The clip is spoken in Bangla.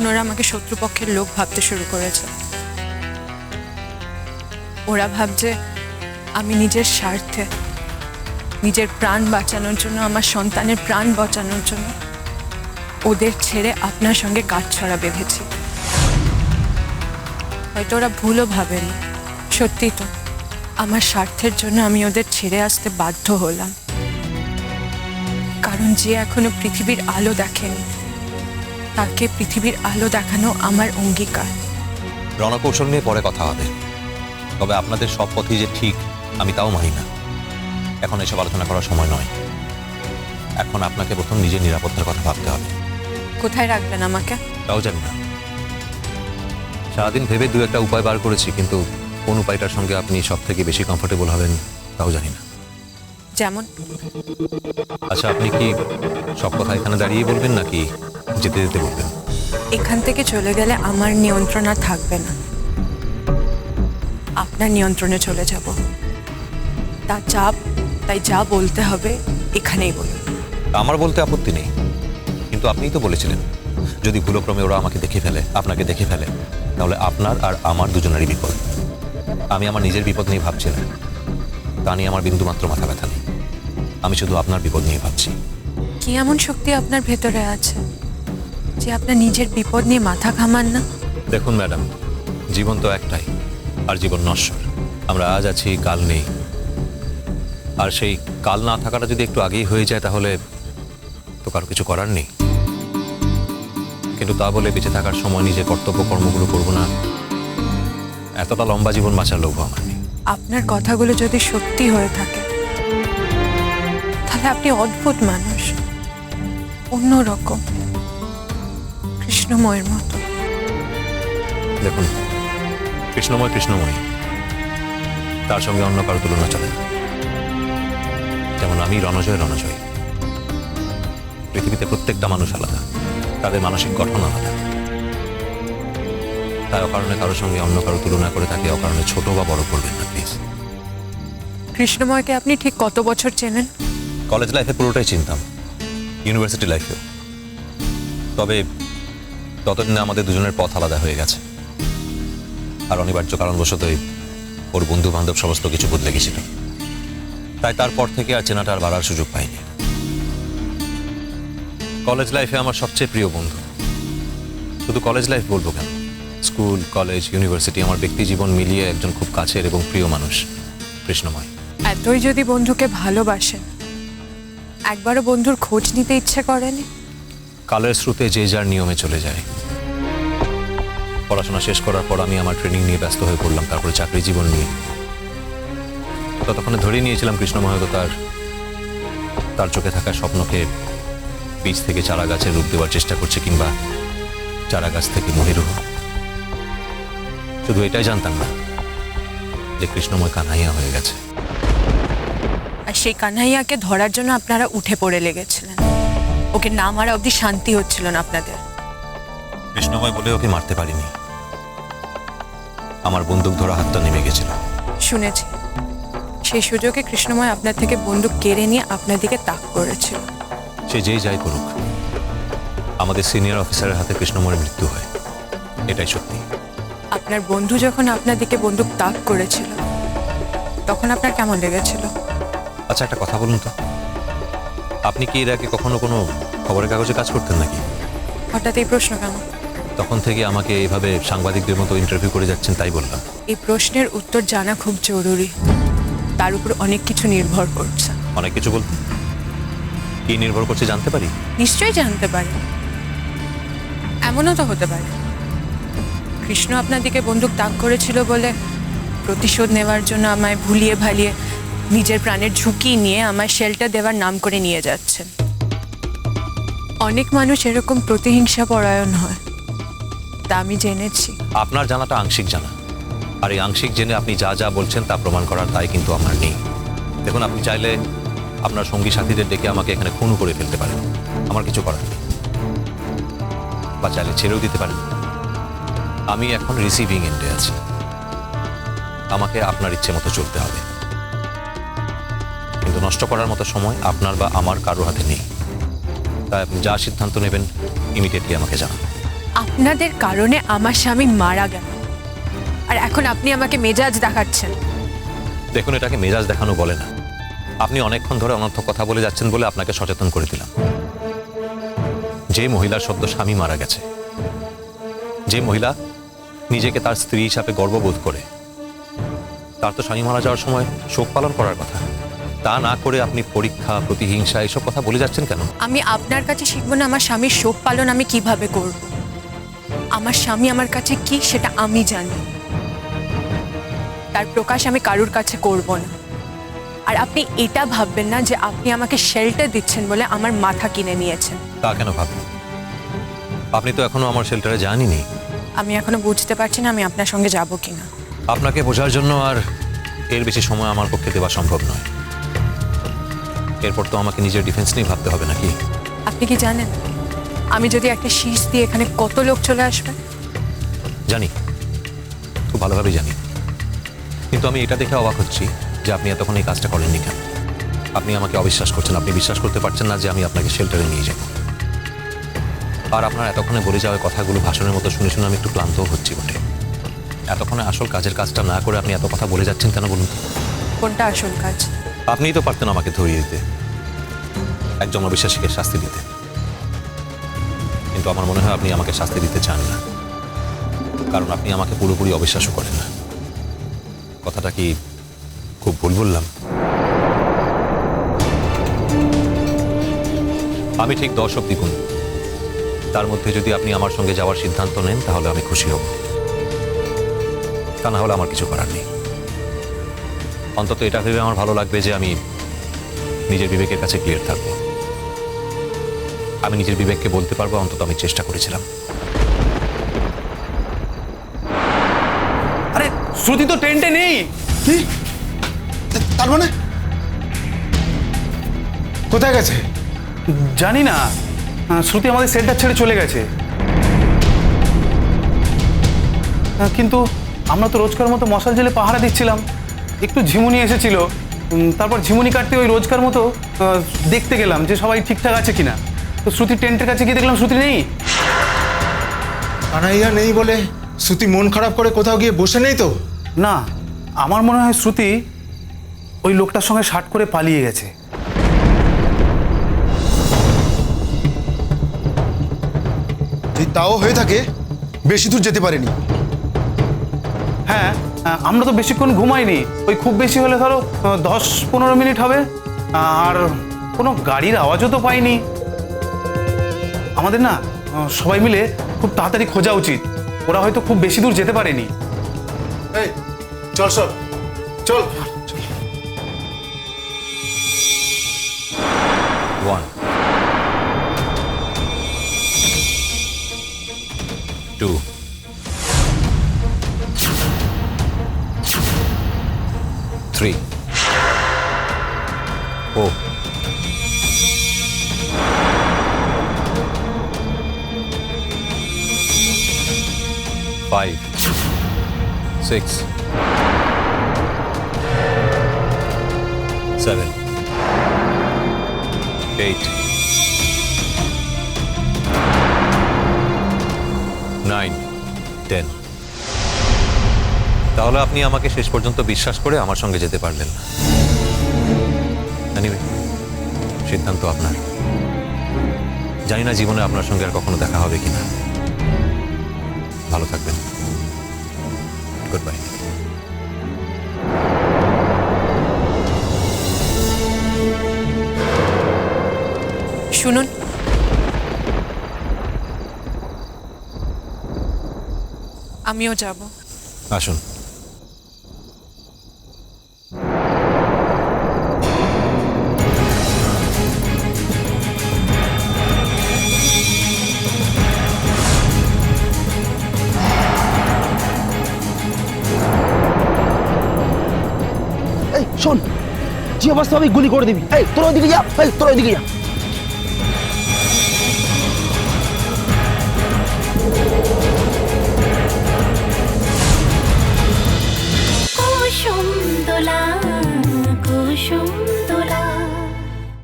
এখন ওরা আমাকে শত্রুপক্ষের লোক ভাবতে শুরু করেছে। ওরা ভাবছে, আমি নিজের স্বার্থে, নিজের প্রাণ বাঁচানোর জন্য, আমার সন্তানের প্রাণ বাঁচানোর জন্য ওদের ছেড়ে আপনার সঙ্গে গাঁটছড়া বেঁধেছি। হয়তো ওরা ভুলও ভাবেনি। সত্যি তো, আমার স্বার্থের জন্য আমি ওদের ছেড়ে আসতে বাধ্য হলাম। কারণ যে এখনও পৃথিবীর আলো দেখেনি তাকে পৃথিবীর আলো দেখানো আমার অঙ্গীকার। রণকৌশল নিয়ে পরে কথা হবে। তবে আপনাদের সব পথই যে ঠিক আমি তাও মানি না। এখন এসব আলোচনা করার সময় নয়। এখন আপনাকে প্রথম নিজের নিরাপত্তার কথা ভাবতে হবে। কোথায় রাখবেন আমাকে? তাও জানি না। সারাদিন ভেবে দু একটা উপায় বার করেছি কিন্তু কোন উপায়টার সঙ্গে আপনি সব থেকে বেশি কমফোর্টেবল হবেন তাও জানি না। যেমন? আচ্ছা আপনি কি সব কথা এখানে দাঁড়িয়ে বলবেন নাকি যেতে যেতে বলবেন। এখান থেকে চলে গেলে আমার নিয়ন্ত্রণ আর থাকবে না। আপনার নিয়ন্ত্রণে চলে যাব। তা চাপ তাই যা বলতে হবে এখানেই বলুন। আমার বলতে আপত্তি নেই কিন্তু আপনিই তো বলেছিলেন যদি ভুলক্রমে ওরা আমাকে দেখে ফেলে আপনাকে দেখে ফেলে তাহলে আপনার আর আমার দুজনেরই বিপদ। আমি আমার নিজের বিপদ নিয়ে ভাবছি না তা নিয়ে আমার বিন্দুমাত্র মাথা ব্যথা নেই। আমি শুধু আপনার বিপদ নিয়ে ভাবছি। কি এমন শক্তি আপনার ভেতরে আছে? যে আপনার নিজের বিপদ নিয়ে মাথা ঘামান না? দেখুন ম্যাডাম জীবন তো একটাই আর জীবন নশ্বর। আমরা আজ আছি কাল নেই। আর সেই কাল না থাকাটা যদি একটু আগেই হয়ে যায় তাহলে তো কারও কিছু করার নেই। কিন্তু তা বলে বেঁচে থাকার সময় নিজের কর্তব্য কর্মগুলো করব না এতটা লম্বা জীবন বাঁচার লোভ আমার আপনার কথাগুলো যদি সত্যি হয়ে থাকে তাহলে আপনি অদ্ভুত মানুষ অন্যরকম। কৃষ্ণময়ের মতো। দেখুন কৃষ্ণময় কৃষ্ণময়। তার সঙ্গে অন্য কারও তুলনা চলে না। যেমন আমি রণজয় রণজয়। পৃথিবীতে প্রত্যেকটা মানুষ আলাদা। তাদের মানসিক গঠন আলাদা। তাই অকারণে কারোর সঙ্গে অন্য কারও তুলনা করে তাকে অকারণে ছোট বা বড় করবেন না প্লিজ। কৃষ্ণময়কে আপনি ঠিক কত বছর চেনেন? কলেজ লাইফে পুরোটাই চিনতাম। ইউনিভার্সিটি লাইফে তবে ততদিনে আমাদের দুজনের পথ আলাদা হয়ে গেছে। আর অনিবার্য কারণবশতই ওর বন্ধু বান্ধব সমস্ত কিছু বদলে গেছিল। তাই তারপর থেকে আর চেনাটা আর বাড়ার সুযোগ পাইনি। কলেজ লাইফে আমার সবচেয়ে প্রিয় বন্ধু। শুধু কলেজ লাইফ বলব কেন? স্কুল, কলেজ, ইউনিভার্সিটি আমার ব্যক্তি জীবন মিলিয়ে একজন খুব কাছের এবং প্রিয় মানুষ, কৃষ্ণময়। এতই যদি বন্ধুকে ভালোবাসেন একবারও বন্ধুর খোঁজ নিতে ইচ্ছে করেনি কালের স্রোতে যে যার নিয়মে চলে যায়। পড়াশোনা শেষ করার পর আমি আমার ট্রেনিং নিয়ে ব্যস্ত হয়ে পড়লাম, তারপরে চাকরি জীবন নিয়ে। ততক্ষণে ধরে নিয়েছিলাম কৃষ্ণময় হয়তো তার তার চোখে থাকা স্বপ্নকে বীজ থেকে চারা গাছের রূপ দেওয়ার চেষ্টা করছে কিংবা চারা গাছ থেকে মহিরুহ। শুধু এটাই জানতাম না যে কৃষ্ণময় কানাইয়া হয়ে গেছে। আর সেই কানহাইয়াকে ধরার জন্য আপনারা উঠে পড়ে লেগেছিলেন। ওকে না মারা অবধি শান্তি হচ্ছিল না আপনাদের। কৃষ্ণময় বলে ওকে মারতে পারিনি। আমার বন্দুক ধরা হাতটা নেমে গেছিল। শুনেছি। সেই সুযোগে কৃষ্ণময় আপনার থেকে বন্দুক কেড়ে নিয়ে আপনার দিকে তাক করেছিল। সে যেই যাই করুক আমাদের সিনিয়র অফিসারের হাতে কৃষ্ণময়ের মৃত্যু হয়। এটাই সত্যি। আপনার বন্ধু যখন আপনার দিকে বন্দুক তাক করেছিল তখন আপনার কেমন লেগেছিল? আচ্ছা একটা কথা বলুন তো। আপনি কি এর আগে কখনো কোনো খবরের কাগজে কাজ করতেন নাকি? হঠাৎ এই প্রশ্ন কেন? তখন থেকে আমাকে এইভাবে সাংবাদিকদের মতো ইন্টারভিউ করে যাচ্ছেন তাই বললাম। এই প্রশ্নের উত্তর জানা খুব জরুরি। তার উপর অনেক কিছু নির্ভর করছে। অনেক কিছু বলতেন কি নির্ভর করছে জানতে পারি? নিশ্চয়ই জানতে পারি। এমনও তো হতে পারে। কৃষ্ণ আপনার দিকে বন্দুক তাক করেছিল বলে প্রতিশোধ নেওয়ার জন্য আমায় ভুলিয়ে ভালিয়ে নিজের প্রাণের ঝুঁকি নিয়ে আমার শেল্টার দেওয়ার নাম করে নিয়ে যাচ্ছেন অনেক মানুষ এরকম প্রতিহিংসা পরায়ণ হয়। তা আমি জেনেছি। আপনার জানাটা আংশিক জানা। আর এই আংশিক জেনে আপনি যা যা বলছেন তা প্রমাণ করার তাই কিন্তু আমার নেই। দেখুন, আপনি চাইলে আপনার সঙ্গী সাথীদের ডেকে আমাকে এখানে খুনও করে ফেলতে পারেন। আমার কিছু করার নেই। বা চাইলে ছেড়েও দিতে পারেন। আমি এখন রিসিভিং এন্ডে আছি। আমাকে আপনার ইচ্ছে মতো চলতে হবে। কিন্তু নষ্ট করার মতো সময় আপনার বা আমার কারও হাতে নেই। তাই আপনি যা সিদ্ধান্ত নেবেন ইমিডিয়েটলি আমাকে জানান। আপনাদের কারণে আমার স্বামী মারা গেল। আর এখন আপনি আমাকে মেজাজ দেখাচ্ছেন। দেখুন এটাকে মেজাজ দেখানো বলে না। আপনি অনেকক্ষণ ধরে অনর্থক কথা বলে যাচ্ছেন বলে আপনাকে সচেতন করে দিলাম। যে মহিলার সদ্য স্বামী মারা গেছে যে মহিলা নিজেকে তার স্ত্রী হিসাবে গর্ববোধ করে তার তো স্বামী মারা যাওয়ার সময় শোক পালন করার কথা। তা না করে আপনি পরীক্ষা প্রতিহিংসা এসব কথা বলে যাচ্ছেন কেন? আমি আপনার কাছে শিখব না আমার স্বামীর শোক পালন আমি কীভাবে করব? আমার স্বামী আমার কাছে কি সেটা আমি জানি। তার প্রকাশ আমি কারুর কাছে করব না। আর আপনি এটা ভাববেন না যে আপনি আমাকে শেল্টার দিচ্ছেন বলে আমার মাথা কিনে নিয়েছেন। তা কেন ভাববেন আপনি তো এখনও আমার শেল্টারে যাননি। আমি এখনও বুঝতে পারছি না আমি আপনার সঙ্গে যাব কিনা। আপনাকে বোঝার জন্য আর এর বেশি সময় আমার পক্ষে দেওয়া সম্ভব নয়। এরপর তো আমাকে নিজের ডিফেন্স নিয়ে ভাবতে হবে নাকি? আপনি কি জানেন? আমি যদি একটা শীষ দিয়ে এখানে কত লোক চলে আসবে? জানি। খুব ভালোভাবে জানি। কিন্তু আমি এটা দেখে অবাক হচ্ছি যে আপনি এতক্ষণ এই কাজটা করেননি কেন? আপনি আমাকে অবিশ্বাস করছেন। আপনি বিশ্বাস করতে পারছেন না যে আমি আপনাকে শেল্টারে নিয়ে যাব। আর আপনার এতক্ষণে বলে যাওয়া কথাগুলো ভাষণের মতো শুনে শুনে আমি একটু ক্লান্তও হচ্ছি বটে। এতক্ষণে আসল কাজের কাজটা না করে আপনি এত কথা বলে যাচ্ছেন কেন বলুন কোনটা আসল কাজ? আপনিই তো পারতেন আমাকে ধরিয়ে দিতে। একজন অবিশ্বাসীকে শাস্তি দিতে। কিন্তু আমার মনে হয় আপনি আমাকে শাস্তি দিতে চান না। কারণ আপনি আমাকে পুরোপুরি অবিশ্বাসও করেন না। কথাটা কি খুব ভুল বললাম? আমি ঠিক দশ অব্দি গুণ। তার মধ্যে যদি আপনি আমার সঙ্গে যাওয়ার সিদ্ধান্ত নেন, তাহলে আমি খুশি হব। তা না হলে আমার কিছু করার নেই। অন্তত এটা ভেবে আমার ভালো লাগবে যে আমি নিজের বিবেকের কাছে ক্লিয়ার থাকব। আমি নিজের বিবেককে বলতে পারব অন্তত আমি চেষ্টা করেছিলাম। আরে শ্রুতি তো টেন্টে নেই। কি? তার মানে? কোথায় গেছে? জানি না। শ্রুতি আমাদের সেন্টার ছেড়ে চলে গেছে। কিন্তু আমরা তো রোজকার মতো মশাল জেলে পাহারা দিচ্ছিলাম। একটু ঝিমুনি এসেছিল। তারপর ঝিমুনি কাটতে ওই রোজকার মতো দেখতে গেলাম যে সবাই ঠিকঠাক আছে কিনা। তো শ্রুতি টেন্টের কাছে গিয়ে দেখলাম শ্রুতি নেই। কানাইয়া নেই বলে শ্রুতি মন খারাপ করে কোথাও গিয়ে বসে নেই তো? না আমার মনে হয় শ্রুতি ওই লোকটার সঙ্গে শার্ট করে পালিয়ে গেছে। তাও হয়ে থাকে বেশি দূর যেতে পারেনি। হ্যাঁ আমরা তো বেশিক্ষণ ঘুমাইনি। ওই খুব বেশি হলে ধরো দশ পনেরো মিনিট হবে। আর কোনো গাড়ির আওয়াজও তো পাইনি। আমাদের না সবাই মিলে খুব তাড়াতাড়ি খোঁজা উচিত। ওরা হয়তো খুব বেশি দূর যেতে পারেনি। এই চল সব চল। One three. Oh. Five. Six. Seven. Eight. Nine. Ten. তাহলে আপনি আমাকে শেষ পর্যন্ত বিশ্বাস করে আমার সঙ্গে যেতে পারলেন না। সিদ্ধান্ত আপনার। জানি না জীবনে আপনার সঙ্গে আর কখনো দেখা হবে কিনা। ভালো থাকবেন। গুড বাই শুনুন। আমিও যাব। আসুন। এই, শোন। যে অবস্থা হবে, গুলি করে দিবি। এই, তোর ওইদিকে যা, এই, তোর ওইদিকে যা। কুসুম দোলা, কুসুম